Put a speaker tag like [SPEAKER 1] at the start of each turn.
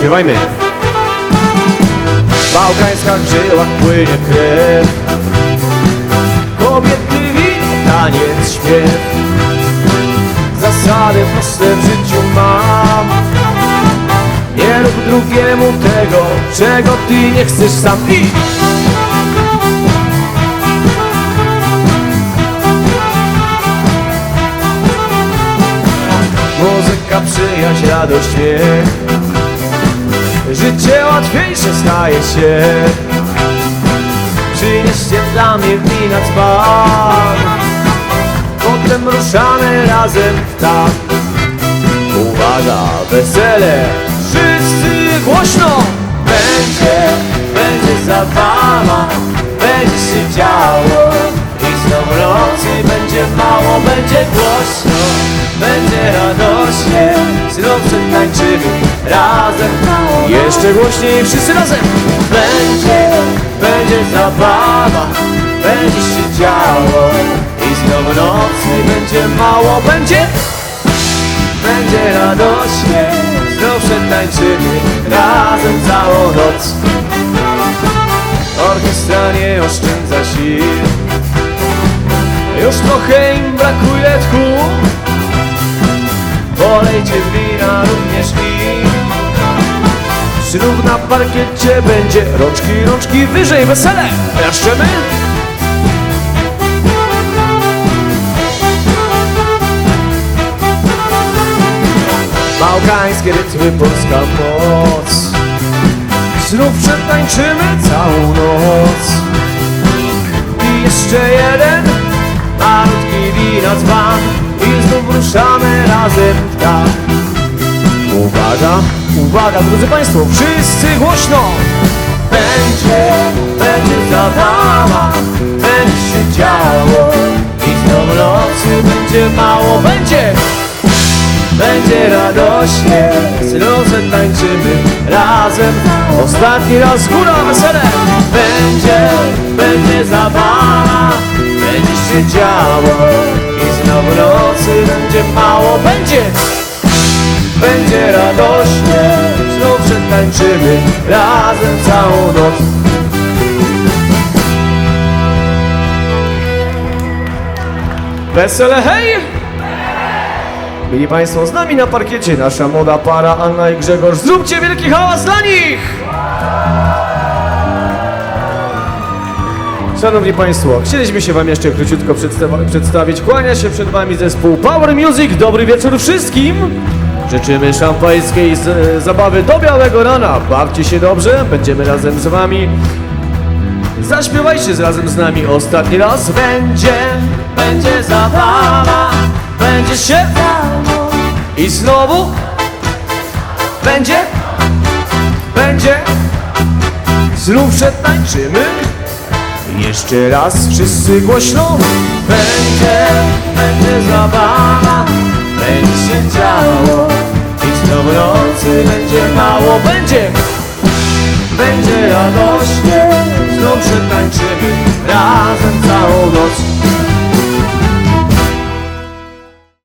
[SPEAKER 1] zaśpiewajmy. W bałkańskach żyłach płynie krew. Kobiety wino, taniec, śpiew. Zasady proste w życiu mam. Nie rób drugiemu tego, czego ty nie chcesz sam I Muzyka, przyjaźń, radość, śmiech Życie łatwiejsze staje się. Przynieście dla mnie wina dzban Potem ruszamy razem w tak. Uwaga, wesele. Wszyscy głośno. Będzie, będzie zabawa. Będzie się działo. I znowu nocy będzie mało Będzie głośno. Będzie radośnie. Znów przetańczymy razem. Jeszcze głośniej wszyscy razem. Będzie, będzie zabawa Będzie się działo. I znowu nocy będzie mało. Będzie będzie radośnie. Znów przetańczymy razem całą noc. Orkiestra nie oszczędza sił. Już trochę im brakuje tchu. Polejcie wina również Ślub na parkiecie będzie? Rączki, rączki wyżej, wesele! Jaszczemy? Bałkańskie rytmy, polska moc. Znów przetańczymy całą noc uwaga drodzy Państwo. Wszyscy głośno. Będzie, będzie zabawa Będzie się działo. I znowu nocy będzie mało. Będzie. Będzie radośnie, znów tańczymy razem. Ostatni raz góra wesele. Będzie, będzie zabawa Będzie się działo. I znowu nocy będzie mało. Będzie, będzie radośnie tańczymy razem całą noc Wesele hej! Byli Państwo z nami na parkiecie, nasza młoda para Anna i Grzegorz. Zróbcie wielki hałas dla nich! Szanowni Państwo, chcieliśmy się Wam jeszcze króciutko przedstawić. Kłania się przed Wami zespół Power Music. Dobry wieczór wszystkim! Życzymy szampańskiej z- zabawy do białego rana. Bawcie się dobrze, będziemy razem z Wami. Zaśpiewajcie razem z nami ostatni raz. Będzie, będzie zabawa, będzie się. I znowu będzie, będzie. Znów przetańczymy. Jeszcze raz wszyscy głośno. Będzie, będzie zabawa, będzie mało, będzie. Będzie radośnie, znów przetańczymy razem całą noc.